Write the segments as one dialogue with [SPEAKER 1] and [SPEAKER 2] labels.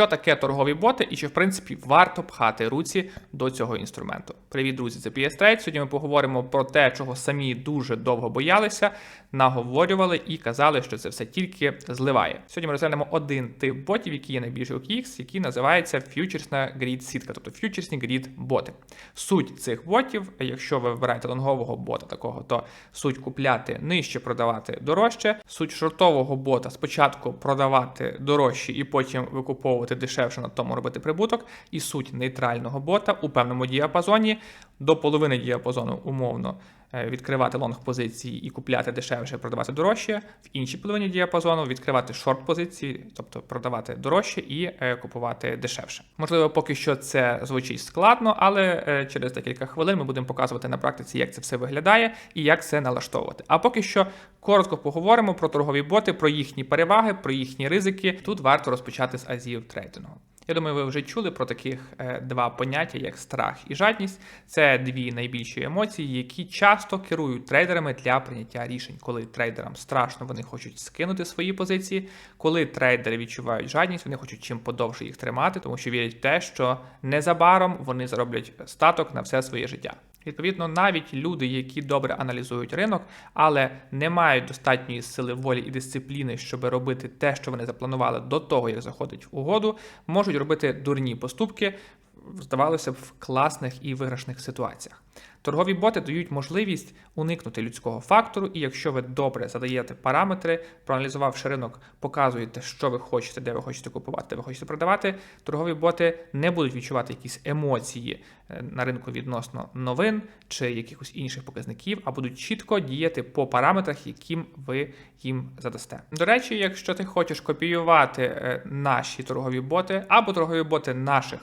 [SPEAKER 1] Що таке торгові боти і чи в принципі варто пхати руці до цього інструменту? Привіт, друзі! Це PS Trade. Сьогодні ми поговоримо про те, чого самі дуже довго боялися, наговорювали і казали, що це все тільки зливає. Сьогодні ми розглянемо один тип ботів, який є найбільший OKX, який називається фьючерсна грід сітка, тобто фьючерсні грід боти. Суть цих ботів, якщо ви вибираєте лонгового бота такого, то суть купляти нижче, продавати дорожче. Суть шортового бота спочатку продавати дорожче і потім викуповувати дешевше на тому робити прибуток. І суть нейтрального бота у певному діапазоні до половини діапазону умовно е, відкривати лонг позиції і купляти дешевше, продавати дорожче. В іншій половині діапазону відкривати шорт позиції, тобто продавати дорожче і е, купувати дешевше. Можливо, поки що це звучить складно, але е, через декілька хвилин ми будемо показувати на практиці, як це все виглядає і як це налаштовувати. А поки що коротко поговоримо про торгові боти, про їхні переваги, про їхні ризики. Тут варто розпочати з азів трейдингу. Я думаю, ви вже чули про таких е, два поняття, як страх і жадність. Це дві найбільші емоції, які часто керують трейдерами для прийняття рішень. Коли трейдерам страшно, вони хочуть скинути свої позиції. Коли трейдери відчувають жадність, вони хочуть чим подовше їх тримати, тому що вірять в те, що незабаром вони зароблять статок на все своє життя. Відповідно, навіть люди, які добре аналізують ринок, але не мають достатньої сили волі і дисципліни, щоб робити те, що вони запланували до того, як заходить в угоду, можуть робити дурні поступки, здавалося б, в класних і виграшних ситуаціях. Торгові боти дають можливість уникнути людського фактору, і якщо ви добре задаєте параметри, проаналізувавши ринок, показуєте, що ви хочете, де ви хочете купувати, де ви хочете продавати, торгові боти не будуть відчувати якісь емоції е, на ринку відносно новин чи якихось інших показників, а будуть чітко діяти по параметрах, яким ви їм задасте. До речі, якщо ти хочеш копіювати е, наші торгові боти або торгові боти наших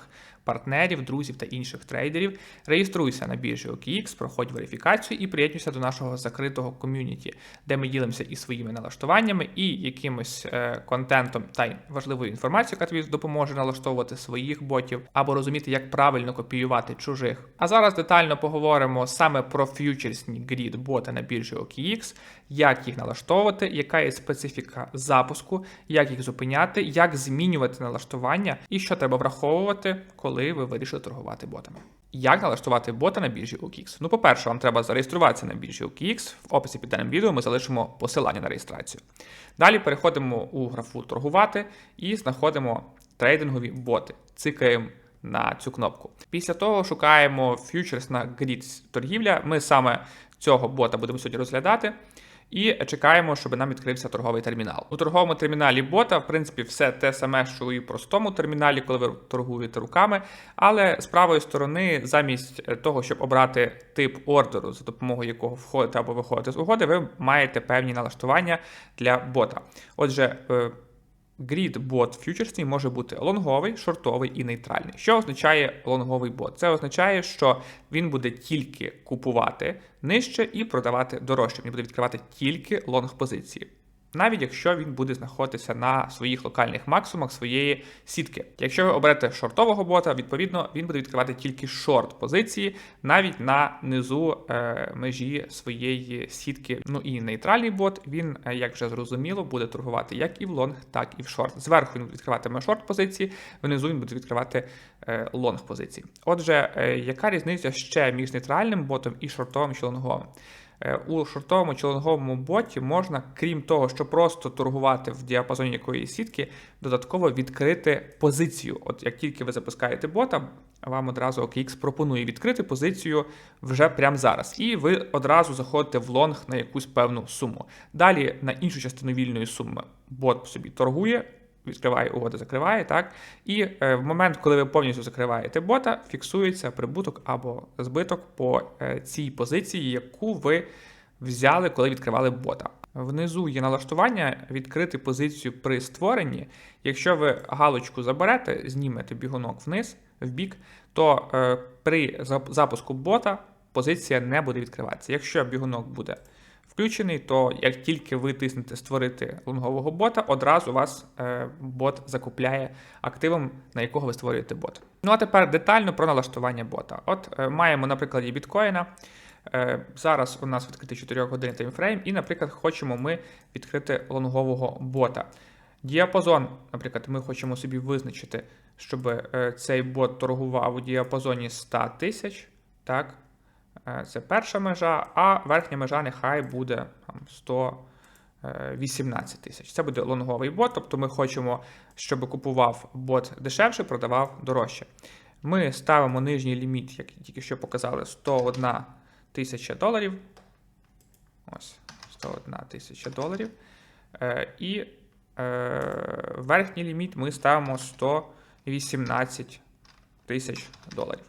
[SPEAKER 1] партнерів, друзів та інших трейдерів. Реєструйся на біржі OKX, проходь верифікацію і приєднуйся до нашого закритого ком'юніті, де ми ділимося і своїми налаштуваннями, і якимось е, контентом та важливою інформацією, яка тобі допоможе налаштовувати своїх ботів або розуміти, як правильно копіювати чужих. А зараз детально поговоримо саме про фьючерсні грід боти на біржі OKX, як їх налаштовувати, яка є специфіка запуску, як їх зупиняти, як змінювати налаштування і що треба враховувати, коли ви вирішили торгувати ботами. Як налаштувати бота на біржі OKX? Ну, по-перше, вам треба зареєструватися на біржі OKX. В описі під даним відео ми залишимо посилання на реєстрацію. Далі переходимо у графу торгувати і знаходимо трейдингові боти. Цикаємо на цю кнопку. Після того шукаємо фьючерс на грід торгівля. Ми саме цього бота будемо сьогодні розглядати. І чекаємо, щоб нам відкрився торговий термінал. У торговому терміналі бота, в принципі, все те саме, що і в простому терміналі, коли ви торгуєте руками. Але з правої сторони, замість того, щоб обрати тип ордеру, за допомогою якого входите або виходите з угоди, ви маєте певні налаштування для бота. Отже, е, Grid бот фьючерсний може бути лонговий, шортовий і нейтральний. Що означає лонговий бот? Це означає, що він буде тільки купувати нижче і продавати дорожче. Він буде відкривати тільки лонг позиції навіть якщо він буде знаходитися на своїх локальних максимумах своєї сітки. Якщо ви оберете шортового бота, відповідно він буде відкривати тільки шорт позиції, навіть на низу е, межі своєї сітки. Ну і нейтральний бот, він, е, як вже зрозуміло, буде торгувати як і в лонг, так і в шорт. Зверху він відкриватиме шорт позиції, внизу він буде відкривати е, лонг позиції. Отже, е, яка різниця ще між нейтральним ботом і шортовим чи лонговим? Е, у шортовому чи лонговому боті можна, крім того, що просто торгувати в діапазоні якоїсь сітки, додатково відкрити позицію. От як тільки ви запускаєте бота, вам одразу OKX пропонує відкрити позицію вже прямо зараз. І ви одразу заходите в лонг на якусь певну суму. Далі на іншу частину вільної суми бот собі торгує відкриває угода, закриває, так? І е, в момент, коли ви повністю закриваєте бота, фіксується прибуток або збиток по е, цій позиції, яку ви взяли, коли відкривали бота. Внизу є налаштування відкрити позицію при створенні. Якщо ви галочку заберете, знімете бігунок вниз, в бік, то е, при запуску бота позиція не буде відкриватися. Якщо бігунок буде включений, то як тільки ви тиснете створити лонгового бота, одразу вас е, бот закупляє активом, на якого ви створюєте бот. Ну а тепер детально про налаштування бота. От е, маємо, на прикладі біткоїна. Е, зараз у нас відкритий 4 години таймфрейм, і, наприклад, хочемо ми відкрити лонгового бота. Діапазон, наприклад, ми хочемо собі визначити, щоб цей бот торгував у діапазоні 100 тисяч. Так, це перша межа, а верхня межа нехай буде там, 118 тисяч. Це буде лонговий бот, тобто ми хочемо, щоб купував бот дешевше, продавав дорожче. Ми ставимо нижній ліміт, як тільки що показали, 101 тисяча доларів. Ось, 101 тисяча доларів. Е, І е, верхній ліміт ми ставимо 118 тисяч доларів.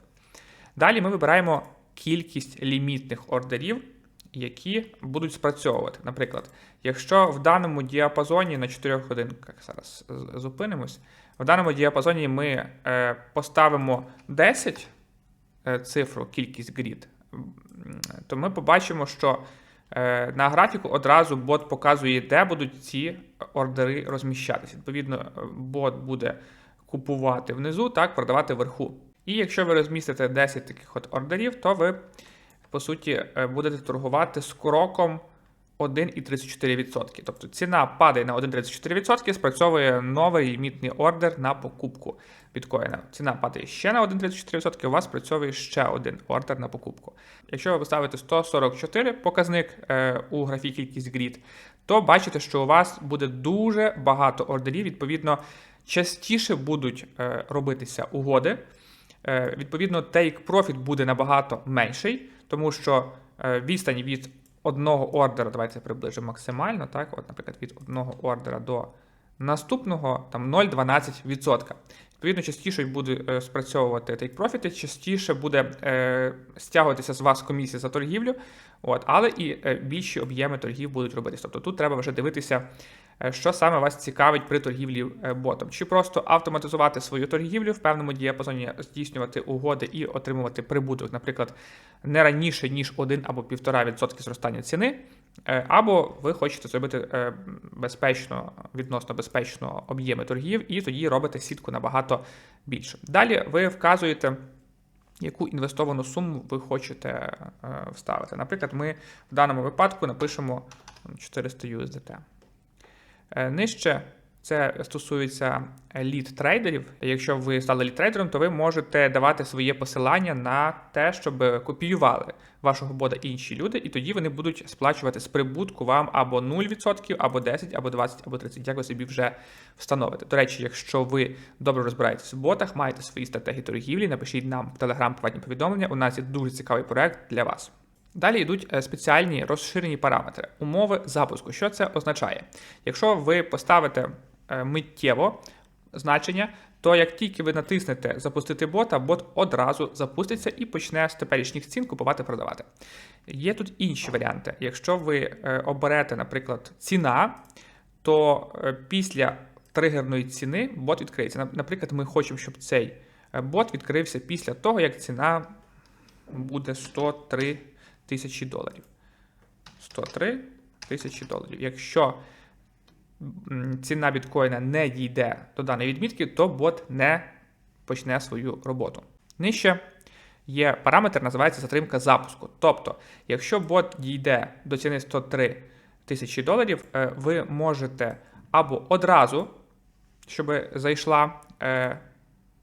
[SPEAKER 1] Далі ми вибираємо кількість лімітних ордерів, які будуть спрацьовувати. Наприклад, якщо в даному діапазоні на 4 годинках зараз зупинимось, в даному діапазоні ми е, поставимо 10 е, цифру, кількість грід, то ми побачимо, що е, на графіку одразу бот показує, де будуть ці ордери розміщатися. Відповідно, бот буде купувати внизу, так, продавати вверху. І якщо ви розмістите 10 таких от ордерів, то ви, по суті, е, будете торгувати з кроком 1,34%. Тобто ціна падає на 1,34%, спрацьовує новий лімітний ордер на покупку біткоїна. Ціна падає ще на 1,34%, у вас спрацьовує ще один ордер на покупку. Якщо ви поставите 144 показник е, у графі кількість грід, то бачите, що у вас буде дуже багато ордерів. Відповідно, частіше будуть е, робитися угоди. Е, Відповідно, take profit буде набагато менший, тому що е, відстань від одного ордера, давайте приближимо максимально, так, от, наприклад, від одного ордера до наступного там 0,12%. Відповідно, частіше буде е, спрацьовувати take profit, частіше буде е, стягуватися з вас комісія за торгівлю, от, але і більші об'єми торгів будуть робитися. Тобто тут треба вже дивитися, що саме вас цікавить при торгівлі е, ботом. Чи просто автоматизувати свою торгівлю в певному діапазоні, здійснювати угоди і отримувати прибуток, наприклад, не раніше, ніж 1 або 1,5% зростання ціни. Е, Або ви хочете зробити е, безпечно, відносно безпечно об'єми торгів, і тоді робите сітку набагато більше. Далі ви вказуєте, яку інвестовану суму ви хочете е, вставити. Наприклад, ми в даному випадку напишемо 400 USDT. Е, Нижче це стосується лід трейдерів. Якщо ви стали лід трейдером, то ви можете давати своє посилання на те, щоб копіювали вашого бода інші люди, і тоді вони будуть сплачувати з прибутку вам або 0%, або 10, або 20, або 30, як ви собі вже встановите. До речі, якщо ви добре розбираєтесь в ботах, маєте свої стратегії торгівлі, напишіть нам в Telegram приватні повідомлення. У нас є дуже цікавий проект для вас. Далі йдуть е, спеціальні розширені параметри, умови запуску. Що це означає? Якщо ви поставите е, миттєво значення, то як тільки ви натиснете запустити бота, бот одразу запуститься і почне з теперішніх цін купувати продавати. Є тут інші варіанти. Якщо ви е, оберете, наприклад, ціна, то після тригерної ціни бот відкриється. Наприклад, ми хочемо, щоб цей бот відкрився після того, як ціна буде 103 тисячі доларів. 103 тисячі доларів. Якщо ціна біткоїна не дійде до даної відмітки, то бот не почне свою роботу. Нижче є параметр, називається затримка запуску. Тобто, якщо бот дійде до ціни 103 тисячі доларів, е, ви можете або одразу, щоб зайшла, е,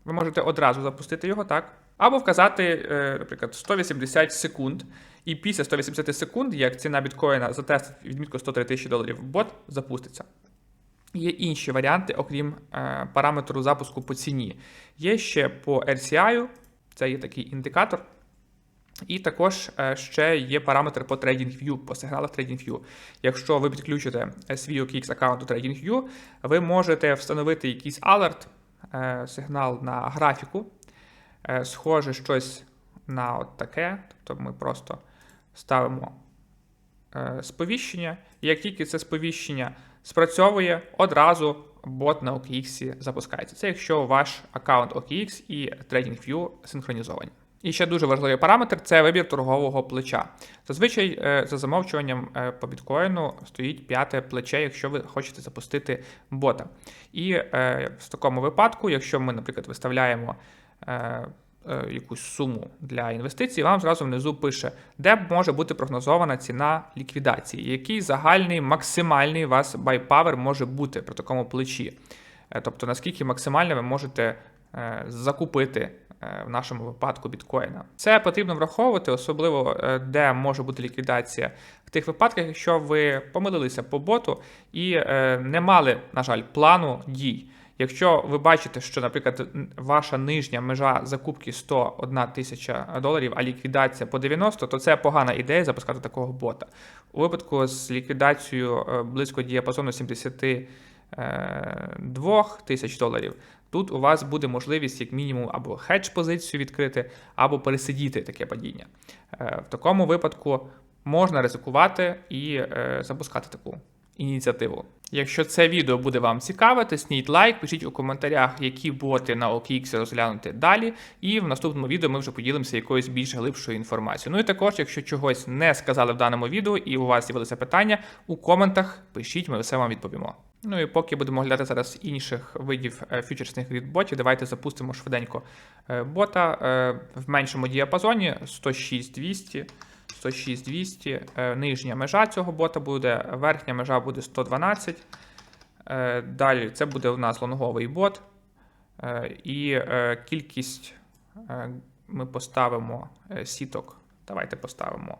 [SPEAKER 1] ви можете одразу запустити його, так? Або вказати, е, наприклад, 180 секунд. І після 180 секунд, як ціна біткоїна затестить відмітку 103 тисячі доларів, бот запуститься. Є інші варіанти, окрім е, параметру запуску по ціні. Є ще по RCI, це є такий індикатор. І також е, ще є параметр по TradingView, по сигналах TradingView. Якщо ви підключите свій OKX аккаунт до TradingView, ви можете встановити якийсь алерт, е, сигнал на графіку, е, схоже щось на от таке. Тобто ми просто ставимо е, сповіщення. І як тільки це сповіщення спрацьовує, одразу бот на OKX запускається. Це якщо ваш аккаунт OKX і TradingView синхронізовані. І ще дуже важливий параметр це вибір торгового плеча. Зазвичай е, за замовчуванням е, по біткоїну стоїть п'яте плече, якщо ви хочете запустити бота. І в такому випадку, якщо ми, наприклад, виставляємо якусь суму для інвестицій, вам зразу внизу пише, де може бути прогнозована ціна ліквідації, який загальний максимальний у вас power може бути при такому плечі. Е, Тобто, наскільки максимально ви можете е, закупити е, в нашому випадку біткоїна. Це потрібно враховувати, особливо е, де може бути ліквідація в тих випадках, якщо ви помилилися по боту і е, не мали, на жаль, плану дій. Якщо ви бачите, що, наприклад, ваша нижня межа закупки 101 тисяча доларів, а ліквідація по 90, то це погана ідея запускати такого бота. У випадку з ліквідацією е, близько діапазону 72 тисяч доларів, тут у вас буде можливість як мінімум або хедж позицію відкрити, або пересидіти таке падіння. Е, В такому випадку можна ризикувати і е, запускати таку ініціативу. Якщо це відео буде вам цікаве, тисніть лайк, пишіть у коментарях, які боти на OKX розглянути далі. І в наступному відео ми вже поділимося якоюсь більш глибшою інформацією. Ну і також, якщо чогось не сказали в даному відео і у вас з'явилися питання, у коментах пишіть, ми все вам відповімо. Ну і поки будемо оглядати зараз інших видів е, фьючерсних ботів, давайте запустимо швиденько е, бота е, в меншому діапазоні 106-200. 106-200. Е, Нижня межа цього бота буде, верхня межа буде 112. Е, Далі це буде у нас лонговий бот. Е, І кількість ми поставимо сіток. Давайте поставимо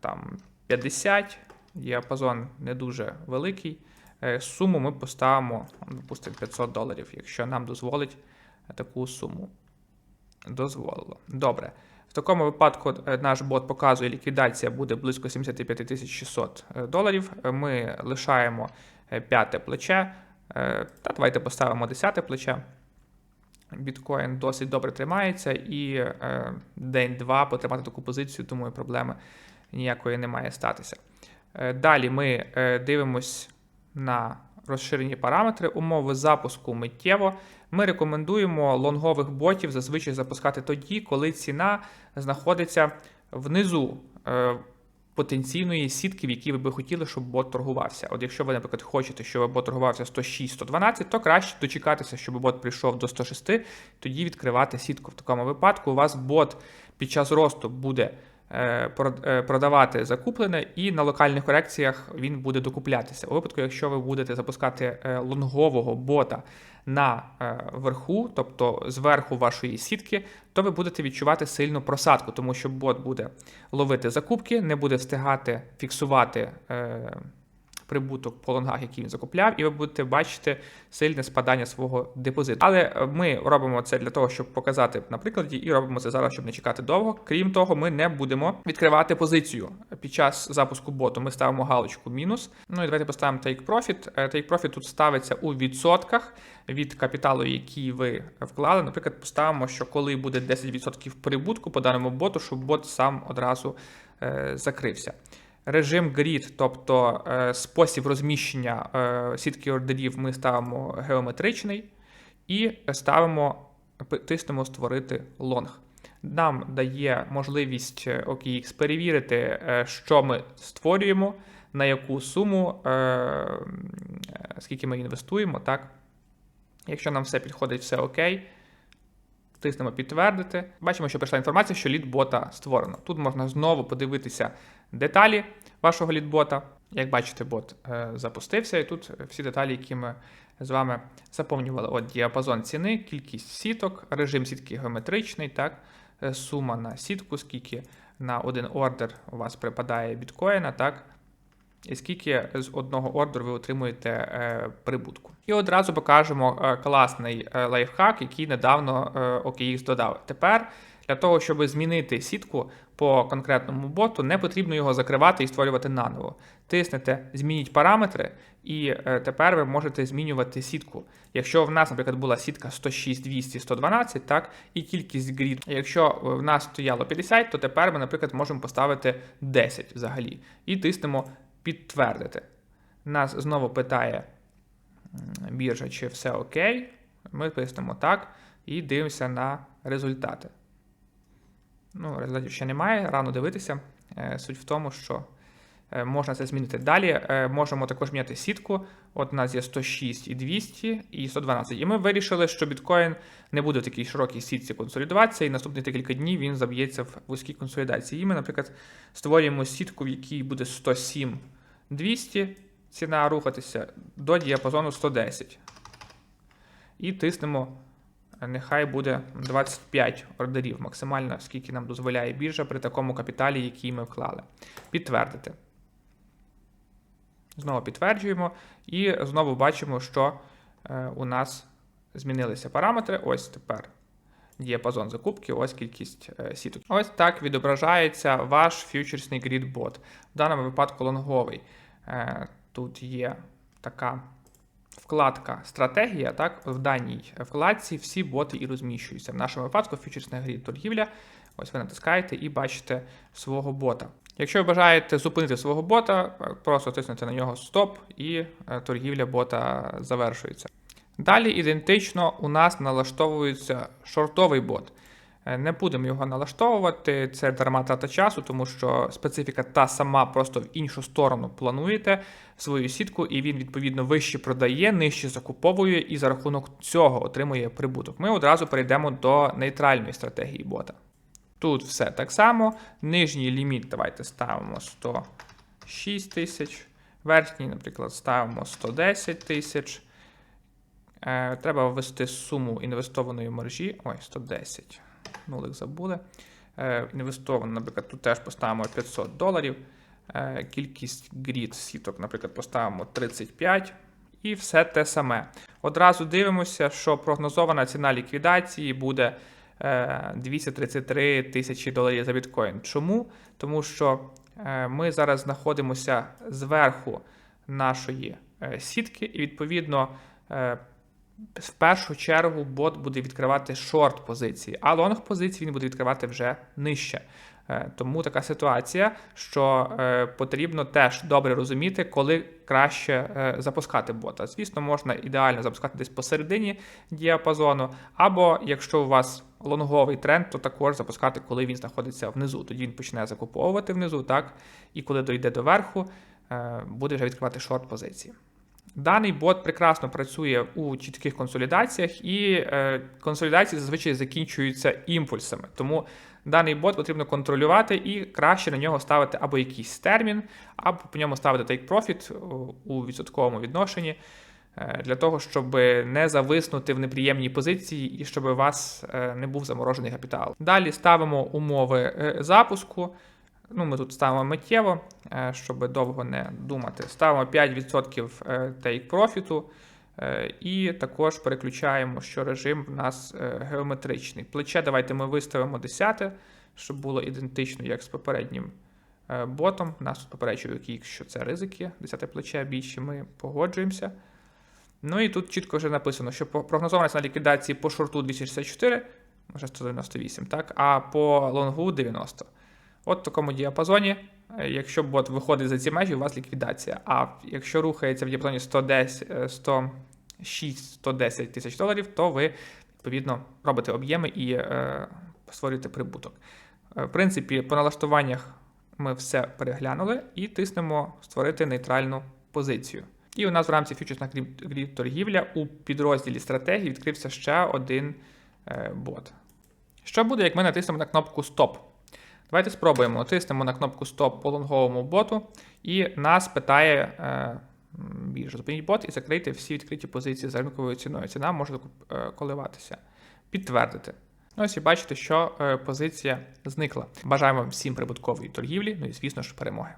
[SPEAKER 1] там 50. Діапазон не дуже великий. Суму ми поставимо, допустимо, 500 доларів, якщо нам дозволить таку суму. Дозволило. Добре. В такому випадку е, наш бот показує, ліквідація буде близько 75 600 е, доларів. Е, Ми лишаємо п'яте плече. Та давайте поставимо десяте плече. Біткоін досить добре тримається і день-два потримати таку позицію, думаю, проблеми ніякої не має статися. Далі ми дивимось на розширені параметри умови запуску миттєво. Ми рекомендуємо лонгових ботів зазвичай запускати тоді, коли ціна знаходиться внизу е, потенційної сітки, в якій ви би хотіли, щоб бот торгувався. От якщо ви, наприклад, хочете, щоб бот торгувався 106-112, то краще дочекатися, щоб бот прийшов до 106, тоді відкривати сітку. В такому випадку у вас бот під час росту буде продавати закуплене, і на локальних корекціях він буде докуплятися. У випадку, якщо ви будете запускати е, лонгового бота на е, верху, тобто зверху вашої сітки, то ви будете відчувати сильну просадку, тому що бот буде ловити закупки, не буде встигати фіксувати. Прибуток по лонгах, який він закупляв, і ви будете бачити сильне спадання свого депозиту. Але е, ми робимо це для того, щоб показати на прикладі, і робимо це зараз, щоб не чекати довго. Крім того, ми не будемо відкривати позицію під час запуску боту. Ми ставимо галочку мінус. Ну і давайте поставимо take profit. Е, Take profit тут ставиться у відсотках від капіталу, який ви вклали. Наприклад, поставимо, що коли буде 10% прибутку по даному боту, щоб бот сам одразу е, закрився. Режим grid, тобто е, спосіб розміщення е, сітки ордерів, ми ставимо геометричний і ставимо, тиснемо створити лонг. Нам дає можливість е, OKX перевірити, що ми створюємо, на яку суму, скільки ми інвестуємо. Так? Якщо нам все підходить, все окей. Тиснемо підтвердити. Бачимо, що прийшла інформація, що лід-бота створено. Тут можна знову подивитися деталі вашого лід-бота. Як бачите, бот е, запустився, і тут всі деталі, які ми з вами заповнювали. От діапазон ціни, кількість сіток, режим сітки геометричний, так, е, сума на сітку, скільки на один ордер у вас припадає біткоїна, так, і скільки з одного ордеру ви отримуєте е, прибутку. І одразу покажемо е, класний е, лайфхак, який недавно OKX додав. Тепер для того, щоб змінити сітку по конкретному боту, не потрібно його закривати і створювати наново. Тиснете Змініть параметри, і тепер ви можете змінювати сітку. Якщо в нас, наприклад, була сітка 106, 200, 112, так, і кількість грід. Якщо в нас стояло 50, то тепер ми, наприклад, можемо поставити 10 взагалі. І тиснемо підтвердити. Нас знову питає біржа, чи все окей. Ми пишемо так і дивимося на результати. Ну, результатів ще немає, рано дивитися. Е, Суть в тому, що Можна це змінити далі. Е, Можемо також міняти сітку. От у нас є 106 і 200 і 112. І ми вирішили, що біткоін не буде в такій широкій сітці консолідуватися, і наступні декілька днів він заб'ється в вузькій консолідації. І ми, наприклад, створюємо сітку, в якій буде 107 200 ціна рухатися до діапазону 110. І тиснемо, е, нехай буде 25 ордерів, максимально скільки нам дозволяє біржа при такому капіталі, який ми вклали. Підтвердити. Знову підтверджуємо, і знову бачимо, що е, у нас змінилися параметри. Ось тепер діапазон закупки, ось кількість е, сіток. Ось так відображається ваш фьючерсний грід-бот. В даному випадку лонговий. Е, тут є така вкладка стратегія. Так, в даній вкладці всі боти і розміщуються. В нашому випадку фьючерсна грід торгівля. Ось ви натискаєте і бачите свого бота. Якщо ви бажаєте зупинити свого бота, просто тиснете на нього стоп, і е, торгівля бота завершується. Далі ідентично у нас налаштовується шортовий бот. Е, Не будемо його налаштовувати, це дарма трата часу, тому що специфіка та сама, просто в іншу сторону плануєте свою сітку, і він відповідно вище продає, нижче закуповує і за рахунок цього отримує прибуток. Ми одразу перейдемо до нейтральної стратегії бота. Тут все так само. Нижній ліміт давайте ставимо 106 тисяч. Верхній, наприклад, ставимо 110 тисяч. Е, треба ввести суму інвестованої мережі. Ой, 110. Нулик забули. Е, інвестовано, наприклад, тут теж поставимо 500 доларів. Е, кількість грід сіток, наприклад, поставимо 35. І все те саме. Одразу дивимося, що прогнозована ціна ліквідації буде 233 тисячі доларів за біткоін. Чому? Тому що е, ми зараз знаходимося зверху нашої е, сітки, і відповідно. е, в першу чергу бот буде відкривати шорт позиції, а лонг позиції він буде відкривати вже нижче. Е, Тому така ситуація, що е, потрібно теж добре розуміти, коли краще е, запускати бота. Звісно, можна ідеально запускати десь посередині діапазону, або якщо у вас лонговий тренд, то також запускати, коли він знаходиться внизу. Тоді він почне закуповувати внизу, так, і коли дойде до верху, буде вже відкривати шорт позиції. Даний бот прекрасно працює у чітких консолідаціях, і консолідації зазвичай закінчуються імпульсами. Тому даний бот потрібно контролювати і краще на нього ставити або якийсь термін, або по ньому ставити take profit у- у відсотковому відношенні. е, Для того, щоб не зависнути в неприємній позиції і щоб у вас е, не був заморожений капітал. Далі ставимо умови е, запуску. Ну, ми тут ставимо миттєво, е, щоб довго не думати. Ставимо 5% е, take е, і також переключаємо, що режим в нас е, геометричний. Плече давайте ми виставимо 10, щоб було ідентично, як з попереднім е, ботом. Нас тут попереджує кік, що це ризики. 10 плече більше ми погоджуємося. Ну і тут чітко вже написано, що по- прогнозована ліквідації по шорту 264, може 198, так, а по лонгу 90. От в такому діапазоні, е, якщо бот виходить за ці межі, у вас ліквідація. А якщо рухається в діапазоні 110, е, 106-110 тисяч доларів, то ви відповідно робите об'єми і е, створюєте прибуток. Е, В принципі, по налаштуваннях ми все переглянули і тиснемо створити нейтральну позицію. І у нас в рамці фьючерсна торгівля у підрозділі стратегії відкрився ще один е, бот. Що буде, як ми натиснемо на кнопку Стоп? Давайте спробуємо. Натиснемо на кнопку Стоп по лонговому боту, і нас питає е, біржа. Зупиніть бот і закрийте всі відкриті позиції за ринковою ціною. Ціна може е, коливатися. Підтвердити. Ну, ось і бачите, що е, позиція зникла. Бажаємо всім прибуткової торгівлі, ну і звісно ж перемоги.